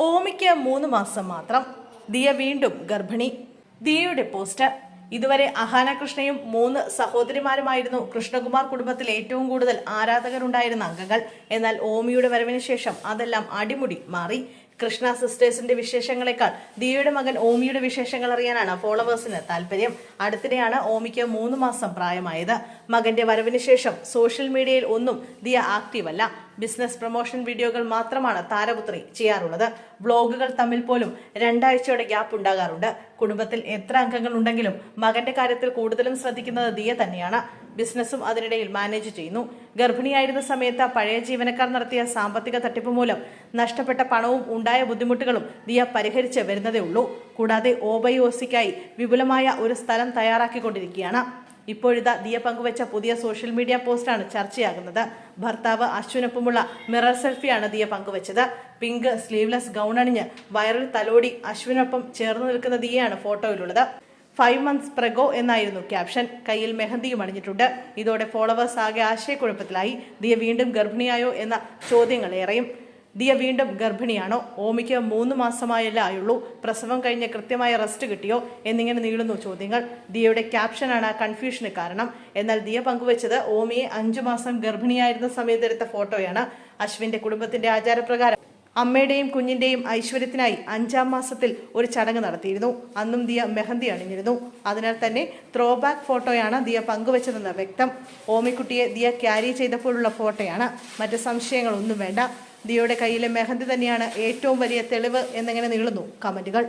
ഓമിക്ക് മൂന്ന് മാസം മാത്രം. ദിയ വീണ്ടും ഗർഭിണി. ദിയയുടെ പോസ്റ്റ് ഇതുവരെ അഹാന കൃഷ്ണയും മൂന്ന് സഹോദരിമാരുമായിരുന്നു. കൃഷ്ണകുമാർ കുടുംബത്തിൽ ഏറ്റവും കൂടുതൽ ആരാധകരുണ്ടായിരുന്ന അംഗങ്ങൾ. എന്നാൽ ഓമിയുടെ വരവിന് ശേഷം അതെല്ലാം അടിമുടി മാറി. കൃഷ്ണ സിസ്റ്റേഴ്സിന്റെ വിശേഷങ്ങളെക്കാൾ ദിയയുടെ മകൻ ഓമിയുടെ വിശേഷങ്ങൾ അറിയാനാണ് ഫോളോവേഴ്സിന് താല്പര്യം. അടുത്തിടെയാണ് ഓമിക്ക് മൂന്ന് മാസം പ്രായമായത്. മകന്റെ വരവിന് ശേഷം സോഷ്യൽ മീഡിയയിൽ ഒന്നും ദിയ ആക്റ്റീവ് അല്ല. ബിസിനസ് പ്രൊമോഷൻ വീഡിയോകൾ മാത്രമാണ് താരപുത്രി ചെയ്യാറുള്ളത്. വ്ളോഗുകൾ തമ്മിൽ പോലും രണ്ടാഴ്ചയുടെ ഗ്യാപ്പ് ഉണ്ടാകാറുണ്ട്. കുടുംബത്തിൽ എത്ര അംഗങ്ങൾ ഉണ്ടെങ്കിലും മകന്റെ കാര്യത്തിൽ കൂടുതലും ശ്രദ്ധിക്കുന്നത് ദിയ തന്നെയാണ്. ബിസിനസ്സും അതിനിടയിൽ മാനേജ് ചെയ്യുന്നു. ഗർഭിണിയായിരുന്ന സമയത്ത് പഴയ ജീവനക്കാർ നടത്തിയ സാമ്പത്തിക തട്ടിപ്പ് മൂലം നഷ്ടപ്പെട്ട പണവും ഉണ്ടായ ബുദ്ധിമുട്ടുകളും ദിയ പരിഹരിച്ച് വരുന്നതേ ഉള്ളൂ. കൂടാതെ ഓബയോസിക്കായി വിപുലമായ ഒരു സ്ഥലം തയ്യാറാക്കിക്കൊണ്ടിരിക്കുകയാണ്. ഇപ്പോഴിതാ ദിയ പങ്കുവച്ച പുതിയ സോഷ്യൽ മീഡിയ പോസ്റ്റാണ് ചർച്ചയാകുന്നത്. ഭർത്താവ് അശ്വിനൊപ്പമുള്ള മിറർ സെൽഫിയാണ് ദിയ പങ്കുവച്ചത്. പിങ്ക് സ്ലീവ്ലെസ് ഗൗൺ അണിഞ്ഞ് വയറിൽ തലോടി അശ്വിനൊപ്പം ചേർന്ന് നിൽക്കുന്ന ദിയയാണ് ഫോട്ടോയിലുള്ളത്. ഫൈവ് മന്ത്സ് പ്രഗോ എന്നായിരുന്നു ക്യാപ്ഷൻ കയ്യിൽ മെഹന്തിയും അണിഞ്ഞിട്ടുണ്ട്. ഇതോടെ ഫോളോവേഴ്സ് ആകെ ആശയക്കുഴപ്പത്തിലായി. ദിയ വീണ്ടും ഗർഭിണിയായോ എന്ന ചോദ്യങ്ങൾ ഏറെയും. ദിയ വീണ്ടും ഗർഭിണിയാണോ? ഓമിക്ക് മൂന്ന് മാസമായല്ലേ ആയുള്ളൂ. പ്രസവം കഴിഞ്ഞ് കൃത്യമായ റെസ്റ്റ് കിട്ടിയോ? എന്നിങ്ങനെ നീളുന്നു ചോദ്യങ്ങൾ. ദിയയുടെ ക്യാപ്ഷനാണ് കൺഫ്യൂഷന് കാരണം. എന്നാൽ ദിയ പങ്കുവച്ചത് ഓമിയെ അഞ്ചു മാസം ഗർഭിണിയായിരുന്ന സമയത്തെടുത്ത ഫോട്ടോയാണ് അശ്വിന്റെ കുടുംബത്തിന്റെ ആചാരപ്രകാരം. അമ്മയുടെയും കുഞ്ഞിന്റെയും ഐശ്വര്യത്തിനായി അഞ്ചാം മാസത്തിൽ ഒരു ചടങ്ങ് നടത്തിയിരുന്നു. അന്നും ദിയ മെഹന്തി അണിഞ്ഞിരുന്നു. അതിനാൽ തന്നെ ത്രോ ബാക്ക് ഫോട്ടോയാണ് ദിയ പങ്കുവച്ചതെന്ന് വ്യക്തം. ഓമിക്കുട്ടിയെ ദിയ ക്യാരി ചെയ്തപ്പോഴുള്ള ഫോട്ടോയാണ്. മറ്റ് സംശയങ്ങളൊന്നും വേണ്ട. ദിയയുടെ കയ്യിലെ മെഹന്തി തന്നെയാണ് ഏറ്റവും വലിയ തെളിവ് എന്നിങ്ങനെ നീളുന്നു? കമന്റുകൾ.